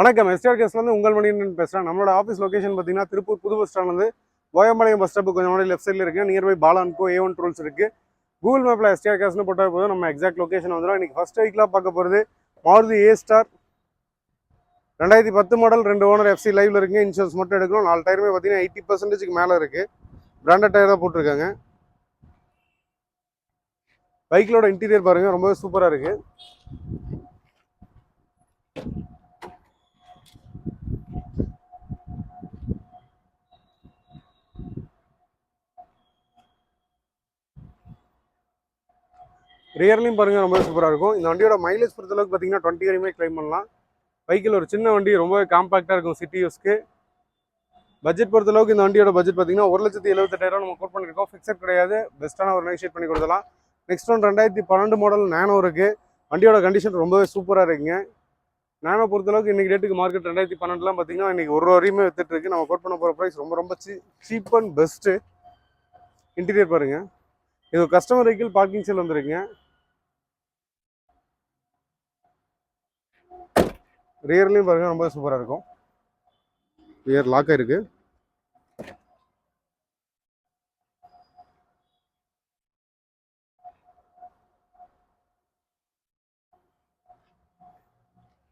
வணக்கம். எஸ்டிஆர் கேஸ்லேருந்து உங்கள் மணியன் பேசுகிறேன் நம்மளோட ஆஃபீஸ் லொக்கேஷன் பார்த்தீங்கன்னா திருப்பூர் புது பஸ் ஸ்டாண்ட்லேருந்து கோயம்பாளையம் பஸ் ஸ்டாப்பு கொஞ்சம் முன்னாடி லெஃப்ட் சைடில் இருக்குது நியர்பை பாலான்கோ ஏ ஒன் ட்ரோல்ஸ் இருக்குது கூகுள் மேப்பில் எஸ்டிஆர் கேஸ்னு போட்டால் போதும். நம்ம எக்ஸாக்ட் லொக்கேஷன் வந்துடும் இன்றைக்கி ஃபஸ்ட் வீக்கில் பார்க்க போகிறது மாருதி ஏ ஸ்டார் ரெண்டாயிரத்தி பத்து மாடல் ரெண்டு ஓனர் எஃப்சி லைவ்ல இருக்குங்க இன்சூரன்ஸ் மட்டும் எடுக்கணும். நாலு டயருமே பார்த்தீங்கன்னா எயிட்டி பர்சன்டேஜ்க்கு மேலே இருக்குது பிராண்டட் டயர் தான் போட்டிருக்காங்க. பைக்கிலோட இன்டீரியர் பாருங்கள் ரொம்பவே சூப்பராக இருக்குது ரியர்லையும் பாருங்கள் ரொம்ப சூப்பராக இருக்கும். இந்த வண்டியோட மைலேஜ் பொறுத்தளவுக்கு பார்த்தீங்கன்னா டுவெண்ட்டி வரையுமே கிளைம் பண்ணலாம். பைக்கில் ஒரு சின்ன வண்டி ரொம்பவே காம்பாக்டாக இருக்கும் சிட்டி யூஸ்க்கு பட்ஜெட் பொறுத்தளவுக்கு இந்த வண்டியோட பட்ஜெட் பார்த்தீங்கன்னா ஒரு லட்சத்தி எழுபத்தெட்டாயிரம் நம்ம கோட் பண்ணியிருக்கோம் ஃபிக்ஸட் கிடையாது பெஸ்ட்டான ஒரு நெகோஷியேட் பண்ணி கொடுத்தலாம் நெக்ஸ்ட் ஒன் ரெண்டாயிரத்தி பன்னெண்டு மாடல் நேனோ இருக்குது வண்டியோட கண்டிஷன் ரொம்பவே சூப்பராக இருக்குங்க. நேனோ பொறுத்தளவுக்கு இன்றைக்கி டேட்டுக்கு மார்க்கெட் ரெண்டாயிரத்தி பன்னெண்டுலாம் பார்த்தீங்கன்னா இன்றைக்கி ஒரு வரையுமே வித்துட்ருக்கு நம்ம கோட் பண்ண போகிற ப்ரைஸ் ரொம்ப ரொம்ப chea cheap and best interior பாருங்கள் இது கஸ்டமர் வெஹிக்கிள் பார்க்கிங் செல் வந்துருக்குங்க. ரியர்லையும் பாருங்க ரொம்ப சூப்பராக இருக்கும். ரியர் லாக் இருக்குது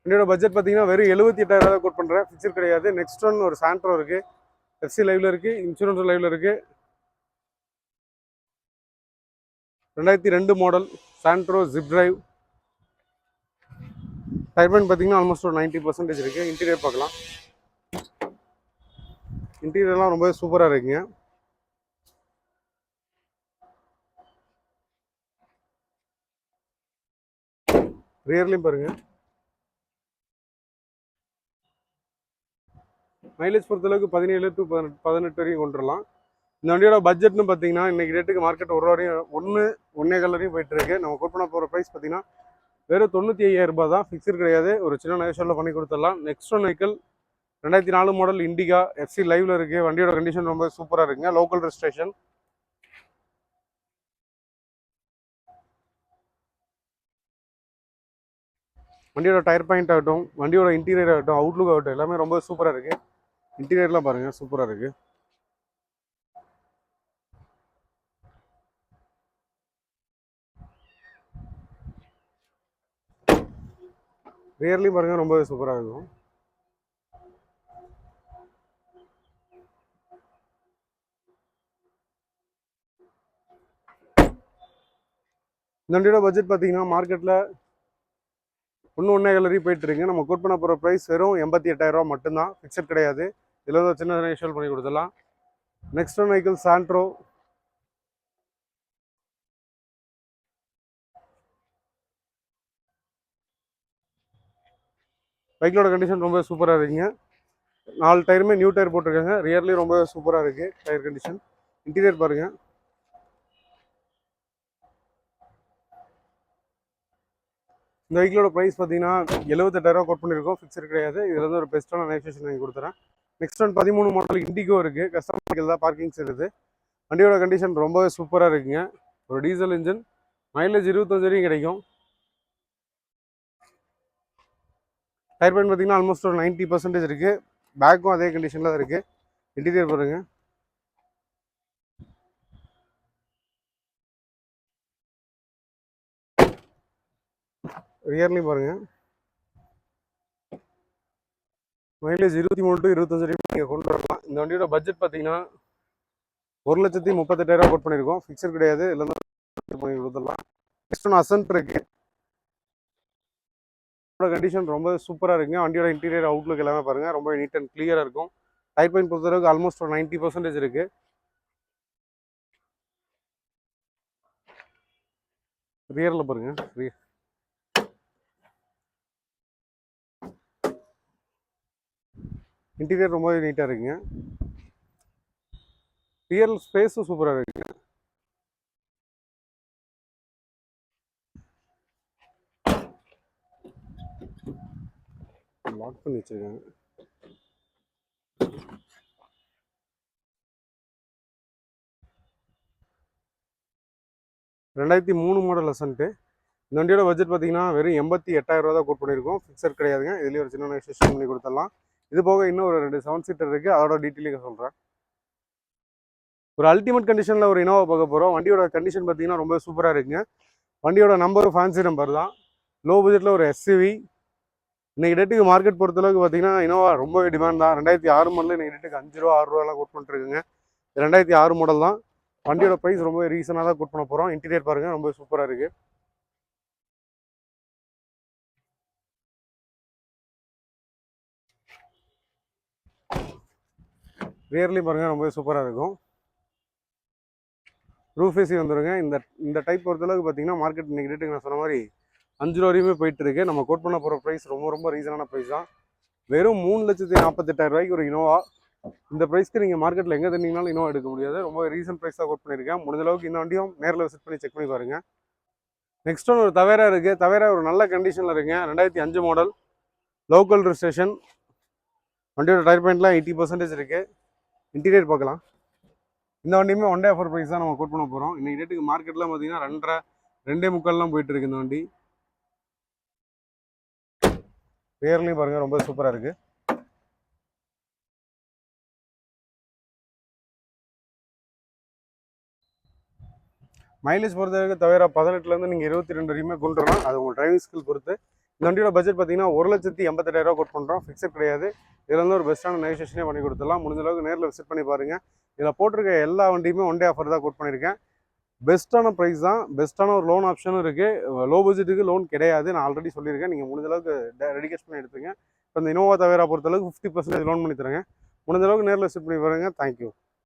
என்னோட பட்ஜெட் பார்த்தீங்கன்னா வெறும் எழுபத்தி எட்டாயிரம் ரூபாய் கோட் பண்ணுறேன் ஃபிக்சர் கிடையாது. நெக்ஸ்ட் ஒன் ஒரு சாண்ட்ரோ இருக்குது எஃப்சி லைவ்ல இருக்குது இன்சூரன்ஸ் லைவ்ல இருக்குது ரெண்டாயிரத்தி ரெண்டு மாடல் சாண்ட்ரோ ஜிப் டிரைவ் டயர்பன் பார்த்தீங்கன்னா ஆல்மோஸ்ட் ஒரு நைன்ட்டி பர்சன்டேஜ் இருக்குது இன்டீரியர் பார்க்கலாம். இன்டீரியர்லாம் ரொம்பவே சூப்பராக இருக்குங்க. ரியர்லையும் பாருங்க. மைலேஜ் பொறுத்தளவுக்கு பதினேழு டு பதினெட்டு பதினெட்டு வரையும் கொண்டு வரலாம் இந்த வண்டியோட பட்ஜெட்னு பார்த்தீங்கன்னா இன்னைக்கு ரேட்டுக்கு மார்க்கெட் ஒரு வரையும் ஒன்று ஒன்னே கால் வரையும் போயிட்டு இருக்கு. நம்ம கோட் பண்ண போகிற ப்ரைஸ் பார்த்தீங்கன்னா வெறும் தொண்ணூற்றி ஐயாயிரம் ரூபாய் தான். ஃபிக்ஸர் கிடையாது. ஒரு சின்ன நகைஷனில் பண்ணி கொடுத்துடலாம். நெக்ஸ்ட் ஒன் வெஹிக்கிள் ரெண்டாயிரத்தி நாலு மாடல் இண்டிகா எஃப்சி லைவ்ல இருக்கு. வண்டியோட கண்டிஷன் ரொம்ப சூப்பராக இருக்குங்க. லோக்கல் ரெஜிஸ்ட்ரேஷன் வண்டியோட டயர் பாயிண்ட் ஆகட்டும் வண்டியோட இன்டீரியர் ஆகட்டும் அவுட்லுக் ஆகட்டும் எல்லாமே ரொம்ப சூப்பராக இருக்குது இன்டீரியர்லாம் பாருங்கள் சூப்பராக இருக்குது ரியர்லி பாருங்க ரொம்ப சூப்பராக இருக்கும். இந்த வண்டியோட பட்ஜெட் பார்த்தீங்கன்னா மார்க்கெட்டில் ஒன்று ஒன்றே கலரி போயிட்டுருக்கு நம்ம கோட் பண்ண போகிற ப்ரைஸ் வெறும் எண்பத்தி எட்டாயிரம் மட்டும்தான். ஃபிக்ஸட் கிடையாது. இதில் வந்து ஒரு சின்ன இன்ஷுவல் பண்ணி கொடுத்துடலாம். நெக்ஸ்ட் ஒன் வெஹிக்கிள் சாண்ட்ரோ பைக்கோட கண்டிஷன் ரொம்ப சூப்பராக இருக்குங்க. நாலு டயருமே நியூ டயர் போட்டிருக்காங்க. ரியர்லேயும் ரொம்ப சூப்பராக இருக்குது டயர் கண்டிஷன் இன்டீரியர் பாருங்கள் இந்த வெஹிக்கிளோட ப்ரைஸ் பார்த்தீங்கன்னா எழுபத்தெட்டாயிரூவா கோட் பண்ணியிருக்கோம் ஃபிக்ஸர் கிடையாது. இதில் வந்து ஒரு பெஸ்ட்டான நெகோசியேஷன் வாங்கி கொடுத்துறேன். நெக்ஸ்ட் ஒன் பதிமூணு மாடல் இண்டிகோ இருக்குது கஸ்டமர் தான் பார்க்கிங்ஸ் இருக்குது. வண்டியோட கண்டிஷன் ரொம்பவே சூப்பராக இருக்குங்க. ஒரு டீசல் இன்ஜின் மைலேஜ் இருபத்தஞ்சு வரையும் கிடைக்கும். டயர் பாயிண்ட் பார்த்தீங்கன்னா ஆல்மோஸ்ட் ஒரு நைன்ட்டி பர்சன்டேஜ் இருக்குது பேக்கும் அதே கண்டிஷனில் தான் இருக்குது இன்டீரியர் பாருங்கள் ரியர்லையும் பாருங்கள் மைலேஜ் இருபத்தி மூணு டு இருபத்தஞ்சு வரைக்கும் நீங்கள் கொண்டு வரலாம். இந்த வண்டியோட பட்ஜெட் பார்த்தீங்கன்னா ஒரு லட்சத்தி முப்பத்தெட்டாயிரம் கோட் பண்ணியிருக்கோம். ஃபிக்ஸர் கிடையாது. இல்லைன்னா பண்ணி கொடுத்துடலாம் நெக்ஸ்ட் ஒன்று அசன்ட் இருக்குது கண்டிஷன் ரொம்ப சூப்பராக இருக்குங்க வண்டியோட இன்டீரியர் அவுட்லுக் எல்லாமே பாருங்க. ரொம்ப நீட் அண்ட் கிளியராக இருக்கும். டயர் பாயிண்ட் பொறுத்தளவுக்கு ஆல்மோஸ்ட் ஒரு நைன்ட்டி பர்சன்டேஜ் இருக்கு. ரியரில் பாருங்க. இன்டீரியர் ரொம்பவே நீட்டாக இருக்குங்க. ரியல் ஸ்பேஸும் சூப்பராக இருக்குங்க. லாக் பண்ணி வச்சுருக்காங்க. ரெண்டாயிரத்தி மூணு மாடல் அசன்ட்டு இந்த வண்டியோட பட்ஜெட் பார்த்தீங்கன்னா வெறும் எண்பத்தி எட்டாயிரம் ரூபா தான் கோட் பண்ணியிருக்கோம். ஃபிக்ஸர் கிடையாதுங்க. இதுலேயே ஒரு சின்ன ரெஜிஸ்ட்ரேஷன் பண்ணி கொடுத்துடலாம். இது போக இன்னும் ஒரு ரெண்டு செவன் சீட்டர் இருக்குது அதோட டீட்டெயிலுக்கு சொல்கிறேன் ஒரு அல்டிமேட் கண்டிஷனில் ஒரு இனோவா பார்க்க போகிறோம் வண்டியோட கண்டிஷன் பார்த்தீங்கன்னா ரொம்ப சூப்பராக இருக்குங்க. வண்டியோட நம்பர் ஃபேன்சி நம்பர் தான். லோ பட்ஜெட்டில் ஒரு எஸ்யூவி இன்றைக்கி டேட்டுக்கு மார்க்கெட் பொறுத்தளவுக்கு பார்த்தீங்கன்னா இனோவா ரொம்பவே டிமாண்ட் தான். ரெண்டாயிரத்தி ஆறு மாடல் இன்னைக்கு டேட்டுக்கு அஞ்சு ரூபா ஆறு ரூபாலாம் கோட் பண்ணிட்டுருக்குங்க. ரெண்டாயிரத்தி ஆறு மாடல் தான். வண்டியோட ப்ரைஸ் ரொம்ப ரீசனாக தான் கோட் பண்ண போகிறோம் இன்டீரியர் பாருங்கள் ரொம்ப சூப்பராக இருக்குது ரியர்லேயும் பாருங்க ரொம்ப சூப்பராக இருக்கும். ரூஃப் ஏசி இந்த இந்த டைப் பொறுத்தளவுக்கு பார்த்தீங்கன்னா மார்க்கெட் இன்றைக்கி ரேட்டுக்கு நான் சொன்ன மாதிரி அஞ்சு ரூபா வரையுமே போயிட்டு இருக்கு நம்ம கோட் பண்ண போகிற ப்ரைஸ் ரொம்ப ரொம்ப ரீசனான ப்ரைஸ் தான். வெறும் மூணு லட்சத்தி நாற்பத்தெட்டாயிரம் ரூபாய்க்கு ஒரு இனோவா இந்த ப்ரைஸ்க்கு நீங்கள் மார்க்கெட்டில் எங்கே தந்தீங்கனாலும் இனோவா எடுக்க முடியாது. ரொம்ப ரீசன் ப்ரைஸ் தான் கோட் பண்ணியிருக்கேன். முடிஞ்ச அளவுக்கு இந்த வண்டியும் நேரில் விசிட் பண்ணி செக் பண்ணி பாருங்கள் நெக்ஸ்ட் ஒன்று ஒரு தவேரா இருக்குது தவேரா ஒரு நல்ல கண்டிஷனில் இருக்குங்க. ரெண்டாயிரத்தி அஞ்சு மாடல் லோக்கல் ரிஜிஸ்ட்ரேஷன் வண்டியோட டயர் பாயிண்ட்லாம் எயிட்டி பர்சன்டேஜ் இருக்குது இன்டீரியர் பார்க்கலாம். இந்த வண்டியுமே ஒன் டே ஆஃபர் ப்ரைஸ் தான் நம்ம கோட் பண்ண போகிறோம் இன்னைக்கு ரேட்டுக்கு மார்க்கெட்டில் பார்த்தீங்கன்னா ரெண்டரை ரெண்டே முக்கால்லாம் போயிட்டு இருக்கு இந்த வண்டி. ரியர்லையும் பாருங்கள் ரொம்ப சூப்பராக இருக்குது மைலேஜ் பொறுத்த வரைக்கும் தவிர பதினெட்டுலேருந்து நீங்கள் இருபத்தி ரெண்டு வரையுமே கொண்டு வரலாம். அது உங்கள் டிரைவிங் ஸ்கில் பொறுத்து. இந்த வண்டியோட பட்ஜெட் பார்த்தீங்கன்னா ஒரு லட்சத்தி எண்பத்தெட்டாயிரம் ரூபா கோட் பண்ணுறோம் ஃபிக்ஸட் கிடையாது. இதில் வந்து ஒரு பெஸ்ட்டான நெகோசியேஷனே பண்ணி கொடுத்துடலாம். முடிஞ்ச அளவுக்கு நேரில் விசிட் பண்ணி பாருங்கள் இதில் போட்டிருக்க எல்லா வண்டியுமே ஒன் டே ஆஃபர் தான் கோட் பண்ணியிருக்கேன் பெஸ்ட்டான ப்ரைஸ் தான். பெஸ்ட்டான ஒரு லோன் ஆப்ஷனும் இருக்குது லோ பட்ஜெட்டுக்கு லோன் கிடையாது. நான் ஆல்ரெடி சொல்லியிருக்கேன். நீங்கள் முடிஞ்ச அளவுக்கு ரெடிகேஷன் பண்ணி எடுத்துங்க இப்போ இந்த இனோவா தவிர பொறுத்தளவுக்கு ஃபிஃப்டி பர்சன்டேஜ் லோன் பண்ணி தரேங்க. முடிஞ்சளவுக்கு நேரில் விசிட் பண்ணி பாருங்கள் தேங்க்யூ